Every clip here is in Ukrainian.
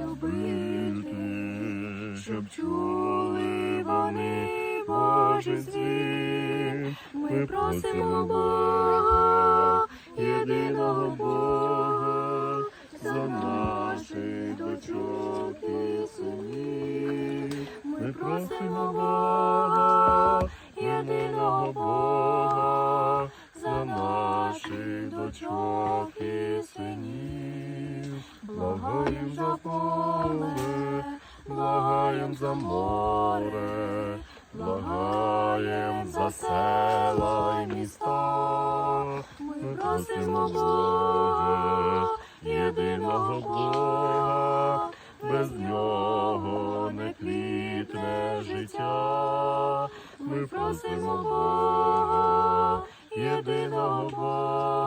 любити, щоб чули вони Божий звіт. Ми просимо Бога, єдиного Бога, за наших дочок і синів. Ми просимо Бога, єдиного Бога, за наших дочок і синів. Благаєм за поле, благаєм за море, благаєм за села й міста. Ми просимо Бога, єдиного Бога, без нього не квітне життя. Ми просимо Бога, єдиного Бога,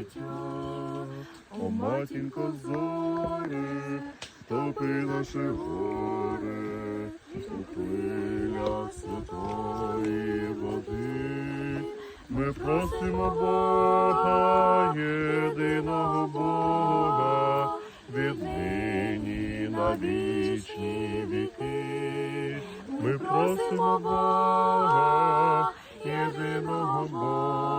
життя. О, матінко зоре, топи наше горе, у хвилях святої води. Ми просимо Бога, єдиного Бога, віднині на вічні віки. Ми просимо Бога, єдиного Бога.